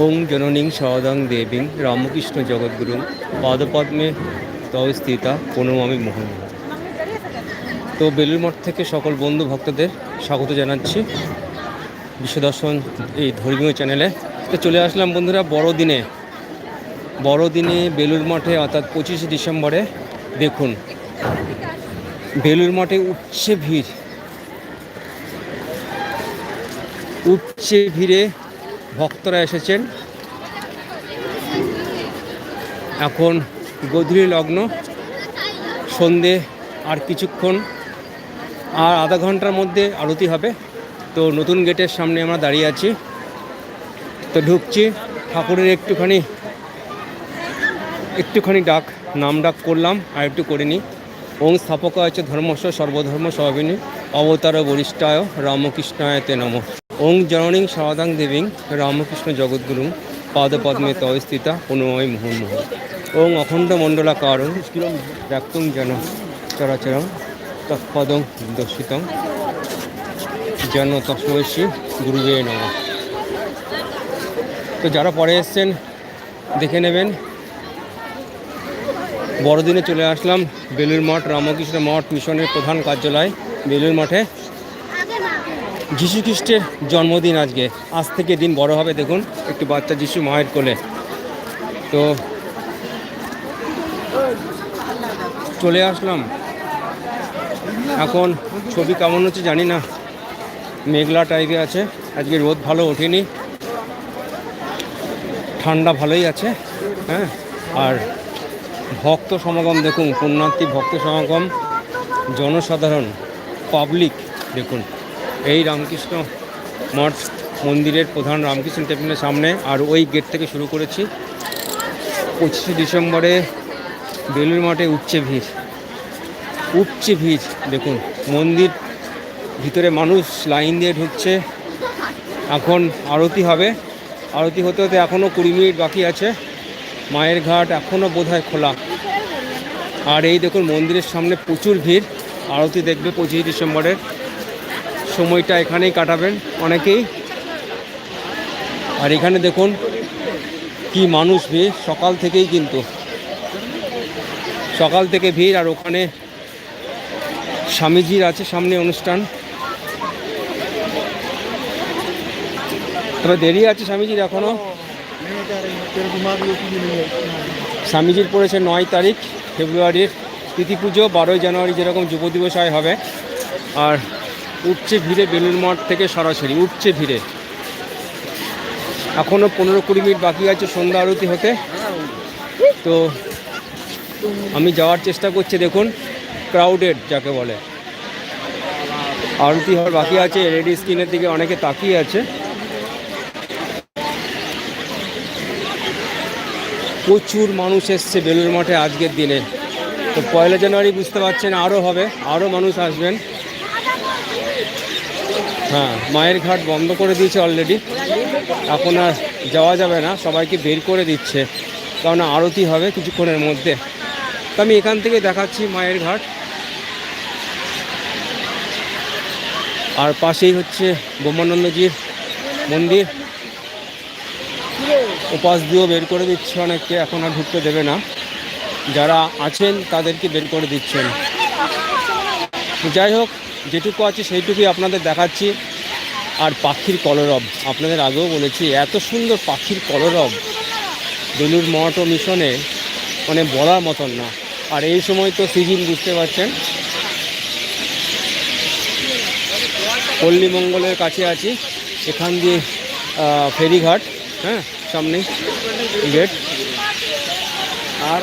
ওং জননীং সদং দেবীং রামকৃষ্ণ জগদ্গুরুং পাদপদ্মে তব স্থিতা প্রণমামি মোহন। তো বেলুর মঠ থেকে সকল বন্ধু ভক্তদের স্বাগত জানাচ্ছি। বিশ্বদর্শন এই ধর্মীয় চ্যানেলে। তো চলে আসলাম বন্ধুরা বড়দিনে। বড়দিনে বেলুর মঠে অর্থাৎ পঁচিশে ডিসেম্বরে দেখুন বেলুর মঠে উঠছে ভিড়। উঠছে ভিড়ে ভক্তরা এসেছেন। এখন গধূলি লগ্ন, সন্ধে আর কিছুক্ষণ আর আধা ঘণ্টার মধ্যে আরতি হবে। তো নতুন গেটের সামনে আমরা দাঁড়িয়ে আছি। তো ঢুকছি, ঠাকুরের একটুখানি একটুখানি ডাক, নাম ডাক করলাম আর একটু করে নিই। ওং স্থাপক আছে ধর্মস্ব সর্বধর্ম সহাবিনী অবতার বরিষ্ঠায় রামকৃষ্ণায় তে নম। ওং জননীং সদাং দেবীং রামকৃষ্ণ জগদ্গুরুং পাদপদ্মে তয় স্থিতা অনুময় মুহুর্মুহ ওং অখণ্ড মণ্ডলাকারং ব্যক্তং যেন চরাচরং তৎপদং দর্শিতং যেন তস্মৈশী গুরুবে নম। তো যারা পরে এসছেন, দেখে নেবেন। বড়দিনে চলে আসলাম বেলুর মঠ, রামকৃষ্ণ মঠ মিশনের প্রধান কার্যালয় বেলুর মঠে। যিশু খ্রিস্টের জন্মদিন আজকে। আজ থেকে দিন বড় হবে, দেখুন, একটু বাচ্চা যিশু মায়ের কোলে। তো চলে আসলাম। এখন ছবি কেমন হচ্ছে জানি না। মেঘলা টাইপে আছে। আজকে রোদ ভালো ওঠেনি। ঠান্ডা ভালোই আছে হ্যাঁ? আর ভক্ত সমাগম, দেখুন, পুণ্যার্থী ভক্ত সমাগম, জনসাধারণ পাবলিক দেখুন। এই রামকৃষ্ণ মঠ মন্দিরের প্রধান রামকৃষ্ণ টেম্পলের সামনে আর ওই গেট থেকে শুরু করেছি। পঁচিশে ডিসেম্বরে বেলুর মঠে উঠছে ভিড়। উপচে ভিড়, দেখুন, মন্দির ভিতরে মানুষ লাইন দিয়ে ঢুকছে। এখন আরতি হবে। আরতি হতে হতে এখনও কুড়ি মিনিট বাকি আছে। মায়ের ঘাট এখনও বোধহয় খোলা। আর এই দেখুন, মন্দিরের সামনে প্রচুর ভিড়। আরতি দেখবে পঁচিশে ডিসেম্বরের। সময়টা এখানেই কাটাবেন অনেকেই। আর এখানে দেখুন কি মানুষ ভিড়, সকাল থেকেই কিন্তু। সকাল থেকে ভিড় আর ওখানে স্বামীজির আছে সামনে অনুষ্ঠান। তবে দেরি আছে স্বামীজির এখনও স্বামীজির পড়েছে নয় তারিখ, ফেব্রুয়ারির তিথি পুজো বারোই জানুয়ারি যেরকম যুব দিবস হয় হবে। আর উঠছে ভিড়ে বেলুর মঠ থেকে সরাসরি, উঠছে ভিড়ে। এখনও পনেরো কুড়ি মিনিট বাকি আছে সন্ধ্যা আরতি হতে। তো আমি যাওয়ার চেষ্টা করছি, দেখুন ক্রাউডেড যাকে বলে। আরতি হওয়ার বাকি আছে রেডি স্ক্রিনের দিকে অনেকে তাকিয়ে আছে। প্রচুর মানুষ এসছে বেলুর মঠে আজকের দিনে। তো পয়লা জানুয়ারি বুঝতে পারছেন আরও হবে আরও মানুষ আসবেন। হ্যাঁ মায়ের ঘাট বন্ধ করে দিয়েছে অলরেডি এখন আর যাওয়া যাবে না, সবাইকে বের করে দিচ্ছে। কারণ আরতি হবে কিছুক্ষণের মধ্যে। তো আমি এখান থেকে দেখাচ্ছি মায়ের ঘাট। আর পাশেই হচ্ছে ব্রহ্মানন্দজির মন্দির। উপাস দিয়েও বের করে দিচ্ছে অনেককে, এখন আর ঢুকতে দেবে না। যারা আছেন তাদেরকে বের করে দিচ্ছেন। যাই হোক যেটুকু আছে সেইটুকুই আপনাদের দেখাচ্ছি। আর পাখির কলরব, আপনাদের আগেও বলেছি, এত সুন্দর পাখির কলরব। বেলুর মঠ ও মিশনে মানে বলার মতন না। আর এই সময় তো সিজন, বুঝতে পারছেন? পল্লীমঙ্গলের কাছে আছি, এখান দিয়ে ফেরিঘাট হ্যাঁ সামনে, গেট। আর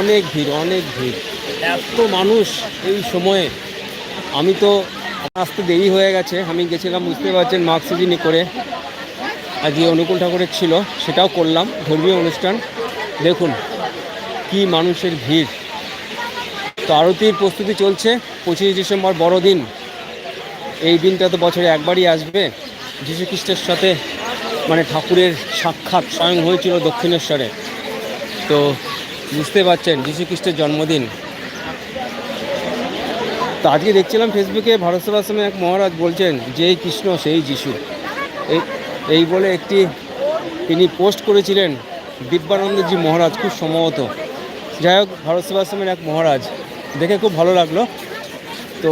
অনেক ভিড় অনেক ভিড়। এত মানুষ এই সময়ে। আমি তো আসতে দেরি হয়ে গেছে। আমি গেছিলাম বুঝতে পারছেন মার্কসিজিনি করে। আজকে অনুকূল ঠাকুরের ছিল, সেটাও করলাম, ধর্মীয় অনুষ্ঠান। দেখুন, কি মানুষের ভিড়। তো আরতির প্রস্তুতি চলছে, পঁচিশে ডিসেম্বর বড়দিন। এই দিনটা তো বছরে একবারই আসবে। খ্রিস্টের সাথে মানে ঠাকুরের সাক্ষাৎ স্বয়ং হয়েছিল দক্ষিণেশ্বরে। তো বুঝতে পারছেন খ্রিস্টের জন্মদিন। তো আজকে দেখছিলাম ফেসবুকে ভারত সেবাশ্রমে এক মহারাজ বলছেন, যেই কৃষ্ণ, সেই যিশু। এই এই বলে একটি তিনি পোস্ট করেছিলেন দিব্যানন্দজি মহারাজ, খুব সম্ভবত। যাই হোক, ভারত সেবাশ্রমের এক মহারাজ। দেখে খুব ভালো লাগল। তো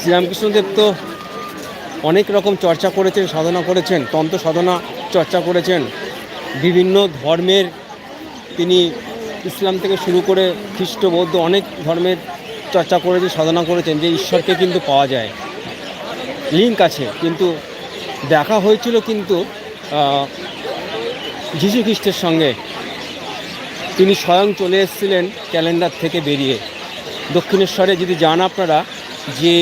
শ্রীরামকৃষ্ণদেব তো অনেক রকম চর্চা করেছেন, সাধনা করেছেন, তন্ত্র সাধনা চর্চা করেছেন। বিভিন্ন ধর্মের তিনি ইসলাম থেকে শুরু করে খ্রিস্ট বৌদ্ধ অনেক ধর্মের চর্চা করেছেন, সাধনা করেছেন যে ঈশ্বরকে কিন্তু পাওয়া যায়। লিঙ্ক আছে, কিন্তু দেখা হয়েছিল কিন্তু যীশু খ্রিস্টের সঙ্গে। তিনি স্বয়ং চলে এসেছিলেন ক্যালেন্ডার থেকে বেরিয়ে। দক্ষিণেশ্বরে যদি যান আপনারা, যে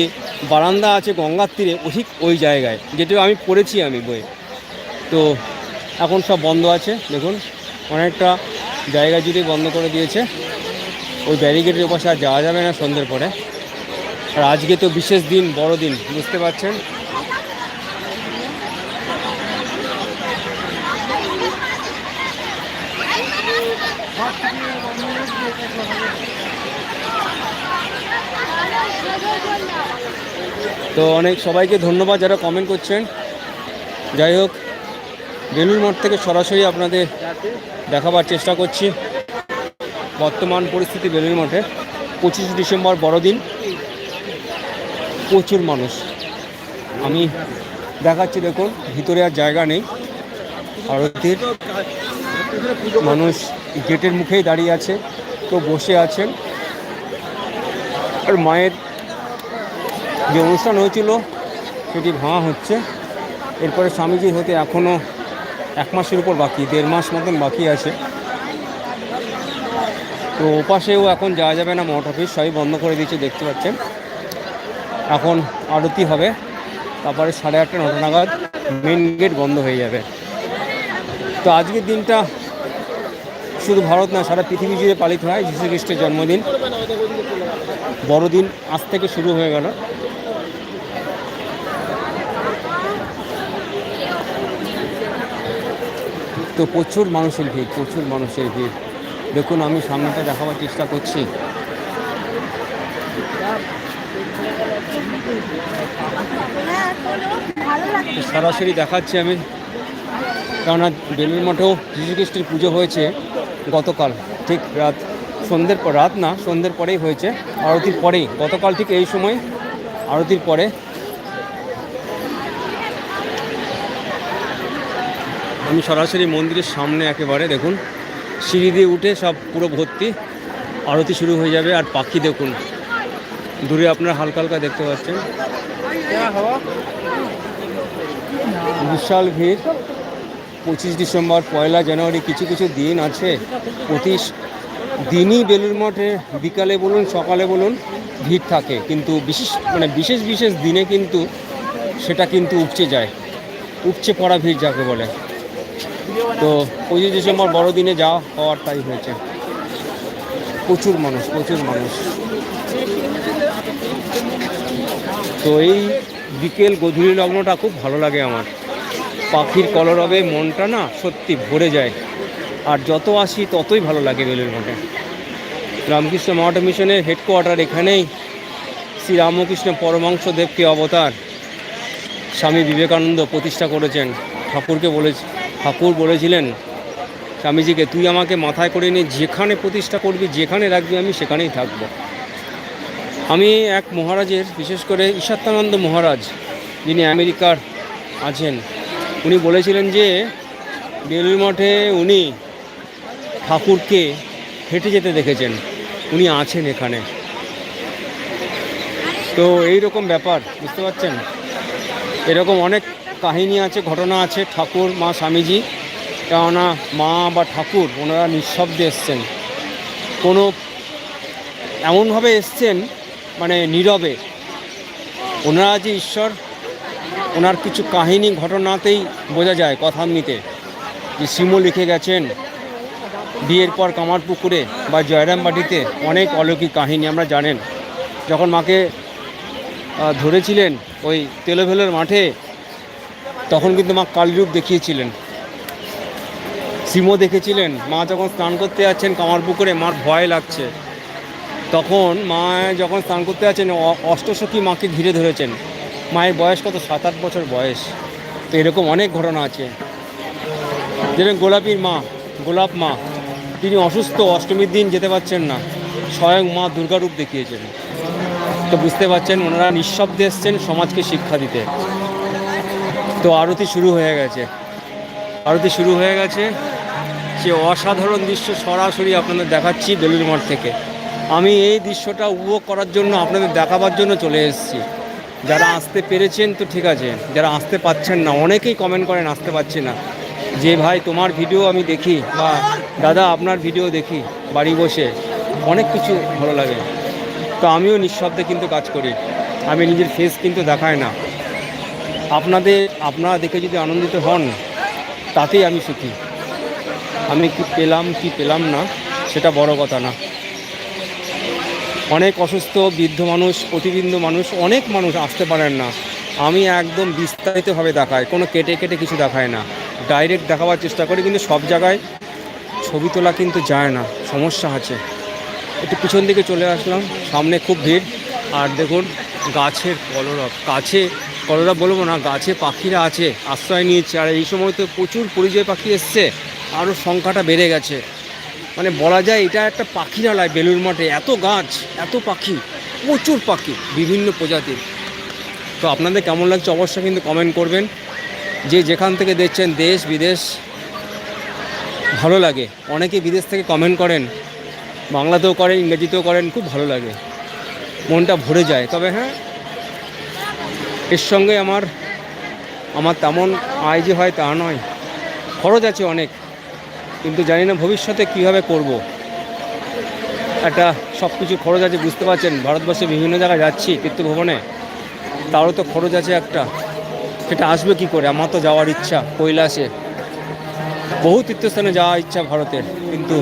বারান্দা আছে গঙ্গার তীরে ঠিক ওই জায়গায় যেটা আমি পড়েছি আমি বইয়ে তো এখন সব বন্ধ আছে, দেখুন, অনেকটা জায়গা জুড়ে বন্ধ করে দিয়েছে। ওই ব্যারিকেডের পাশে আর যাওয়া যাবে না সন্ধ্যের পরে। আর আজকে তো বিশেষ দিন, বড় দিন, বুঝতে পারছেন? তো অনেক, সবাইকে ধন্যবাদ যারা কমেন্ট করছেন। যাই হোক বেলুর মঠ থেকে সরাসরি আপনাদের দেখাবার চেষ্টা করছি। বর্তমান পরিস্থিতি বেলুর মঠে। পঁচিশে ডিসেম্বর বড়দিন। প্রচুর মানুষ। আমি দেখাচ্ছি দেখুন, ভিতরে আর জায়গা নেই। আরতির মানুষ গেটের মুখেই দাঁড়িয়ে আছে তো বসে আছেন। আর মায়ের যে অনুষ্ঠান হয়েছিল, সেটি ভাঙা হচ্ছে। এরপরে স্বামীজির হতে এখনও এক মাসের উপর বাকি, দেড় মাস মতন বাকি আছে। তো ওপাশেও এখন যাওয়া যাবে না, মঠ অফিস সবই বন্ধ করে দিয়েছে, দেখতে পাচ্ছেন। এখন আরতি হবে, তারপরে সাড়ে আটটা, নটা নাগাদ মেন গেট বন্ধ হয়ে যাবে। তো আজকের দিনটা শুধু ভারত না, সারা পৃথিবী জুড়ে পালিত হয় যীশু খ্রিস্টের জন্মদিন বড়দিন আজ থেকে শুরু হয়ে গেল। তো প্রচুর মানুষের ভিড়, প্রচুর মানুষের ভিড়। দেখুন, আমি সামনেটা দেখাবার চেষ্টা করছি। সরাসরি দেখাচ্ছি আমি। কেননা বেলুর মঠেও যীশুখ্রিস্টের পুজো হয়েছে গতকাল, ঠিক রাত, সন্ধ্যের পর, রাত না, সন্ধ্যের পরেই হয়েছে। আরতির পরেই, গতকাল ঠিক এই সময় আরতির পরে। আমি সরাসরি মন্দিরের সামনে একেবারে, দেখুন সিঁড়ি দিয়ে উঠে সব পুরো ভর্তি। আরতি শুরু হয়ে যাবে আর পাখি দেখুন। দূরে আপনারা হালকা হালকা দেখতে পাচ্ছেন। বিশাল ভিড়। পঁচিশ ডিসেম্বর, পয়লা জানুয়ারি কিছু কিছু দিন আছে। প্রতি দিনই বেলুর মঠে বিকালে বলুন, সকালে বলুন ভিড় থাকে। কিন্তু বিশেষ মানে বিশেষ বিশেষ দিনে কিন্তু সেটা কিন্তু উপচে যায়। উপচে পড়া ভিড় যাকে বলে। তো পঁচিশ ডিসেম্বর বড়দিনে যাওয়া হওয়ার তাই হয়েছে। প্রচুর মানুষ প্রচুর মানুষ। তো এই বিকেল গধূলি লগ্নটা খুব ভালো লাগে আমার। পাখির কলরবে মনটা না সত্যি ভরে যায়। আর যত আসি ততই ভালো লাগে বেলুর মঠে রামকৃষ্ণ মঠ মিশনের হেডকোয়ার্টার এখানেই শ্রী রামকৃষ্ণ পরমাংশ দেবকে অবতার স্বামী বিবেকানন্দ প্রতিষ্ঠা করেছেন। ঠাকুরকে বলে ঠাকুর বলেছিলেন, স্বামীজিকে, তুই আমাকে মাথায় করে নিয়ে যেখানে প্রতিষ্ঠা করবি, যেখানে রাখবি, আমি সেখানেই থাকব। আমি এক মহারাজের, বিশেষ করে ঈশাত্যানন্দ মহারাজ, যিনি আমেরিকার আছেন, উনি বলেছিলেন যে বেলুর মঠে উনি ঠাকুরকে হেঁটে যেতে দেখেছেন, উনি আছেন এখানে। তো এই রকম ব্যাপার, বুঝতে পারছেন? এরকম অনেক কাহিনী আছে, ঘটনা আছে, ঠাকুর, মা, স্বামীজি। কেননা মা বা ঠাকুর, ওনারা নিঃশব্দে এসছেন। কোনো এমনভাবে এসছেন মানে নীরবে। ওনারা যে ঈশ্বর, ওনার কিছু কাহিনী ঘটনাতেই বোঝা যায় কথামনিতে। যে সিমো লিখে গেছেন, বিয়ের পর কামারপুকুরে বা জয়রামবাটিতে অনেক অলৌকিক কাহিনী আমরা জানেন। যখন মাকে ধরেছিলেন ওই তেলোভেলোর মাঠে তখন কিন্তু মা কালীরূপ দেখিয়েছিলেন। সিমো দেখেছিলেন। মা যখন স্নান করতে যাচ্ছেন কামারপুকুরে মার ভয় লাগছে। তখন মা যখন স্নান করতে যাচ্ছেন অষ্টসখী মাকে ঘিরে ধরেছেন। মায়ের বয়স কত? সাত আট বছর বয়স। তো এরকম অনেক ঘটনা আছে। যেরকম গোলাপির মা, গোলাপ মা, তিনি অসুস্থ, অষ্টমীর দিন যেতে পারছেন না। স্বয়ং মা দুর্গারূপ দেখিয়েছেন। তো বুঝতে পারছেন, ওনারা নিঃশব্দে এসছেন সমাজকে শিক্ষা দিতে। তো আরতি শুরু হয়ে গেছে। আরতি শুরু হয়ে গেছে। সে অসাধারণ দৃশ্য সরাসরি আপনাদের দেখাচ্ছি বেলুড় মঠ থেকে। আমি এই দৃশ্যটা উপভোগ করার জন্য আপনাদের দেখাবার জন্য চলে এসেছি। যারা আসতে পেরেছেন তো ঠিক আছে, যারা আসতে পাচ্ছেন না, অনেকেই কমেন্ট করেন আসতে পারছি না। যে ভাই, তোমার ভিডিও আমি দেখি বা দাদা, আপনার ভিডিও দেখি বাড়ি বসে, অনেক কিছু ভালো লাগে। তো আমিও নিঃশব্দে কিন্তু কাজ করি। আমি নিজের ফেস কিন্তু দেখাই না। আপনাদের, আপনারা দেখে যদি আনন্দিত হন, তাতেই আমি সুখী। আমি কি পেলাম কি পেলাম না, সেটা বড় কথা না। অনেক অসুস্থ, বৃদ্ধ মানুষ প্রতিবিন্দু মানুষ, অনেক মানুষ আসতে পারেন না। আমি একদম বিস্তারিতভাবে দেখাই, কোনো কেটে কেটে কিছু দেখায় না। ডাইরেক্ট দেখাবার চেষ্টা করি, কিন্তু সব জায়গায় ছবি তোলা কিন্তু যায় না, সমস্যা আছে। একটু পিছন দিকে চলে আসলাম, সামনে খুব ভিড়। আর দেখুন, গাছের কলরব গাছে কলরব বলব না, গাছে পাখিরা আছে, আশ্রয় নিয়েছে। আর এই সময় তো প্রচুর পরিযায়ী পাখি এসছে আরও সংখ্যাটা বেড়ে গেছে। মানে বলা যায় এটা একটা পাখিরালয় বেলুর মঠে, এত গাছ, এত পাখি, প্রচুর পাখি, বিভিন্ন প্রজাতির। তো আপনাদের কেমন লাগছে অবশ্যই কিন্তু কমেন্ট করবেন। যে যেখান থেকে দেখছেন দেশ, বিদেশ, ভালো লাগে। অনেকে বিদেশ থেকে কমেন্ট করেন, বাংলাতেও করেন, ইংরেজিতেও করেন, খুব ভালো লাগে। মনটা ভরে যায়। তবে হ্যাঁ এর সঙ্গে আমার আমার তেমন আয় যে হয় তা নয়। খরচ আছে অনেক, কিন্তু জানি না ভবিষ্যতে কীভাবে করব। একটা সব কিছু খরচ আছে, বুঝতে পারছেন? ভারতবর্ষে বিভিন্ন জায়গায় যাচ্ছি তীর্থভবনে তারও তো খরচ আছে একটা। সেটা আসবে কি করে? আমার তো যাওয়ার ইচ্ছা, কৈলাসে। বহু তীর্থস্থানে যাওয়ার ইচ্ছা ভারতের কিন্তু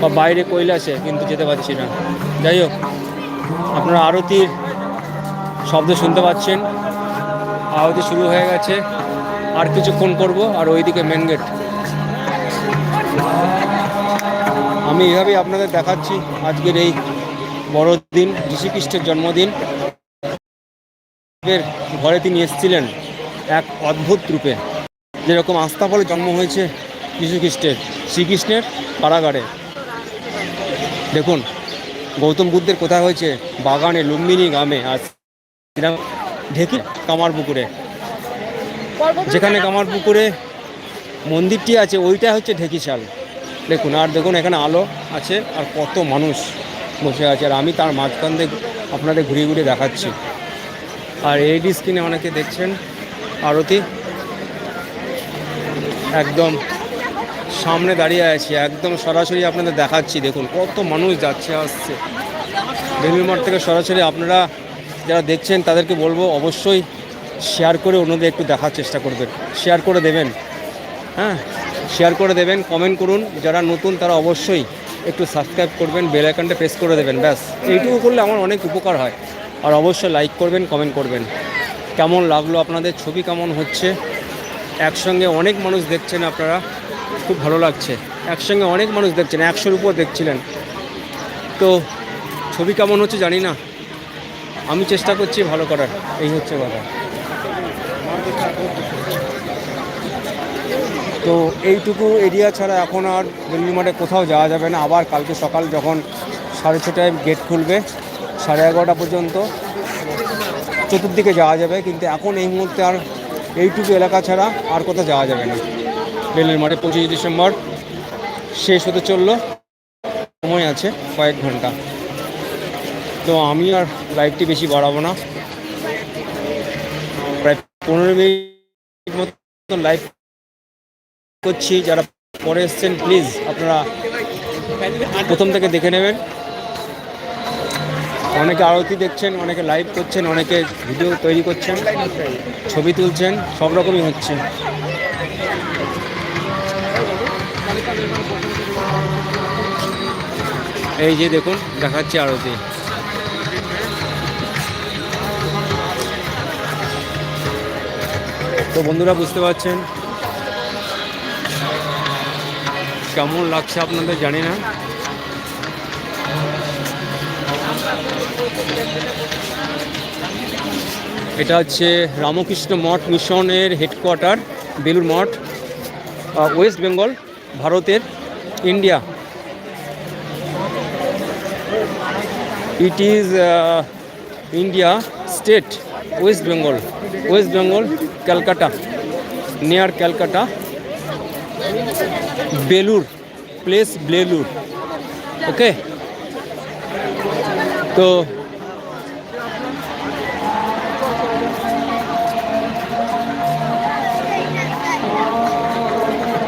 বা বাইরে কৈলাসে, কিন্তু যেতে পারছি না। যাই হোক, আপনারা আরতির শব্দ শুনতে পাচ্ছেন। আরতি শুরু হয়ে গেছে। আর কিছুক্ষণ করব, আর ওইদিকে মেন গেট আমি এভাবেই আপনাদের দেখাচ্ছি আজকের এই বড়দিন যীশুখ্রিস্টের জন্মদিন। ঘরে তিনি এসেছিলেন এক অদ্ভুত রূপে। যেরকম আস্থা বলে জন্ম হয়েছে যীশুখ্রিস্টের, শ্রীকৃষ্ণের কারাগারে। দেখুন, গৌতম বুদ্ধের কোথায় হয়েছে? বাগানে, লুম্বিনী গ্রামে। আর ঢেকি কামার পুকুরে। যেখানে কামার পুকুরে মন্দিরটি আছে, ওইটা হচ্ছে ঢেকিশাল দেখুন, আর দেখুন, এখানে আলো আছে, আর কত মানুষ বসে আছে, আর আমি তার মাঝখান দিয়ে আপনাদের ঘুরিয়ে ঘুরিয়ে দেখাচ্ছি। আর এইডি স্ক্রিনে অনেকে দেখছেন, আরতি। একদম সামনে দাঁড়িয়ে আছি, একদম সরাসরি আপনাদের দেখাচ্ছি, দেখুন, কত মানুষ যাচ্ছে, আসছে। বেলুর মঠ থেকে সরাসরি আপনারা যারা দেখছেন, তাদেরকে বলব অবশ্যই শেয়ার করে অন্যদের একটু দেখার চেষ্টা করবেন। শেয়ার করে দেবেন। হ্যাঁ শেয়ার করে দেবেন কমেন্ট করুন। যারা নতুন, তারা অবশ্যই একটু সাবস্ক্রাইব করবেন বেল আইকনটা প্রেস করে দেবেন, ব্যাস। এইটুকু করলে আমার অনেক উপকার হয়। আর অবশ্যই লাইক করবেন কমেন্ট করবেন। কেমন লাগল আপনাদের? ছবি কেমন হচ্ছে? একসঙ্গে অনেক মানুষ দেখছেন আপনারা। খুব ভালো লাগছে। একসঙ্গে অনেক মানুষ দেখছেন, একশোর উপর দেখছিলেন। তো ছবি কেমন হচ্ছে জানি না। আমি চেষ্টা করছি ভালো করার, এই হচ্ছে কথা। তো এইটুকু এরিয়া ছাড়া এখন আর দিল্লি মাঠে কোথাও যাওয়া যাবে না। আবার কালকে সকাল যখন সাড়ে ছটায় গেট খুলবে, সাড়ে এগারোটা পর্যন্ত চতুর্দিকে যাওয়া যাবে। কিন্তু এখন এই মুহূর্তে আর এইটুকু এলাকা ছাড়া আর কোথাও যাওয়া যাবে না। রেলের মাঠে পঁচিশে ডিসেম্বর শেষ হতে চলল। সময় আছে কয়েক ঘণ্টা। তো আমি আর লাইভটি বেশি বাড়াবো না। প্রায় পনেরো মিনিট মতো লাইভ করছি। যারা পরে এসছেন প্লিজ আপনারা প্রথম থেকে দেখে নেবেন। অনেকে আরতি দেখছেন, অনেকে লাইভ করছেন, অনেকে ভিডিও তৈরি করছেন, ছবি তুলছেন, সব রকমই হচ্ছে। এই যে দেখুন, দেখাচ্ছি আরতি। তো বন্ধুরা বুঝতে পারছেন। কেমন লাগছে আপনাদের জানি না। এটা হচ্ছে রামকৃষ্ণ মঠ মিশনের headquarter Belur Math West Bengal ভারতের India it is India state West Bengal West Bengal Calcutta near Calcutta Belur place Belur okay তো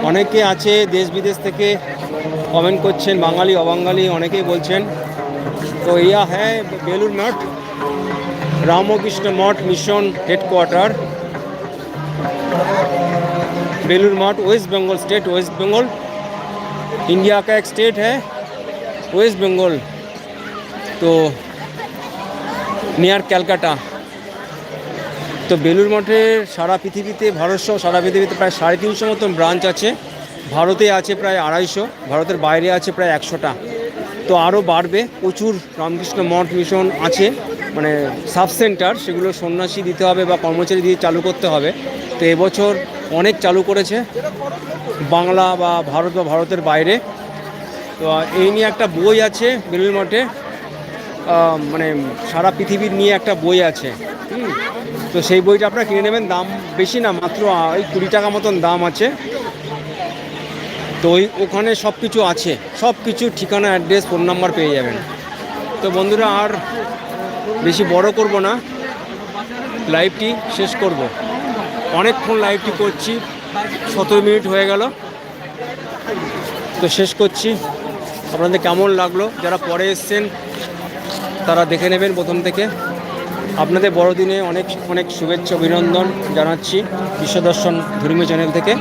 অনেকে আছে দেশ বিদেশ থেকে কমেন্ট করছেন, বাঙালি, অবাঙালি, অনেকেই বলছেন, তো ইয়া হ্যাঁ Belur Math रामकृष्ण मठ mission headquarter Belur Math West Bengal state West Bengal India का एक स्टेट है वेस्ट बंगाल तो নিয়ার ক্যালকাটা তো বেলুর মঠের সারা পৃথিবীতে ভারতসহ সারা পৃথিবীতে প্রায় সাড়ে তিনশো মতন ব্রাঞ্চ আছে ভারতে আছে প্রায় আড়াইশো ভারতের বাইরে আছে প্রায় একশোটা তো আরও বাড়বে প্রচুর রামকৃষ্ণ মঠ মিশন আছে মানে সাব সেন্টার, সেগুলো সন্ন্যাসী দিতে হবে বা কর্মচারী দিয়ে চালু করতে হবে। তো এবছর অনেক চালু করেছে, বাংলা বা ভারত বা ভারতের বাইরে। তো এই নিয়ে একটা বই আছে বেলুর মঠে মানে সারা পৃথিবীর নিয়ে একটা বই আছে। তো সেই বইটা আপনারা কিনে নেবেন, দাম বেশি না, মাত্র ওই কুড়ি টাকা মতন দাম আছে। তো ওই, ওখানে সব কিছু আছে সব কিছু ঠিকানা, অ্যাড্রেস, ফোন নাম্বার পেয়ে যাবেন। তো বন্ধুরা, আর বেশি বড় করব না। লাইভটি শেষ করব। অনেকক্ষণ লাইভটি করছি, সতেরো মিনিট হয়ে গেল। তো শেষ করছি। আপনাদের কেমন লাগল? যারা পরে এসছেন, তারা দেখে নেবেন প্রথম থেকে। আপনাদের বড়দিনে অনেক অনেক শুভেচ্ছা, অভিনন্দন জানাচ্ছি বিশ্বদর্শন ধর্মীয় চ্যানেল থেকে।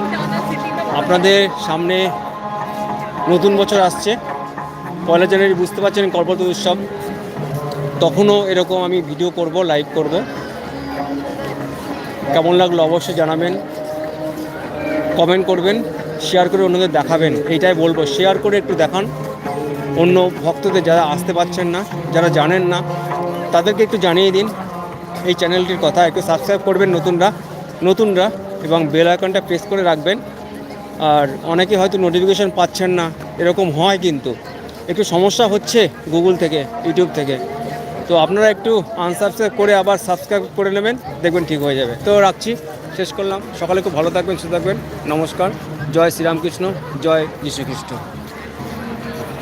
আপনাদের সামনে নতুন বছর আসছে। পয়লা জানুয়ারি বুঝতে পারছেন কল্পত উৎসব। তখনও এরকম আমি ভিডিও করব লাইভ করব। কেমন লাগল অবশ্যই জানাবেন। কমেন্ট করবেন শেয়ার করে অন্যদের দেখাবেন, এইটাই বলব। শেয়ার করে একটু দেখান। অন্য ভক্তদের যারা আসতে পারছেন না, যারা জানেন না, তাদেরকে একটু জানিয়ে দিন। এই চ্যানেলটির কথা একটু সাবস্ক্রাইব করবেন নতুনরা নতুনরা, এবং বেল আইকনটা প্রেস করে রাখবেন। আর অনেকে হয়তো নোটিফিকেশন পাচ্ছেন না, এরকম হয় কিন্তু। একটু সমস্যা হচ্ছে গুগল থেকে ইউটিউব থেকে। তো আপনারা একটু আনসাবস্ক্রাইব করে আবার সাবস্ক্রাইব করে নেবেন, দেখবেন ঠিক হয়ে যাবে। তো রাখছি, শেষ করলাম। সকালে খুব ভালো থাকবেন, সুস্থ থাকবেন। নমস্কার। জয় শ্রীরামকৃষ্ণ, জয় যীশুখ্রিস্ট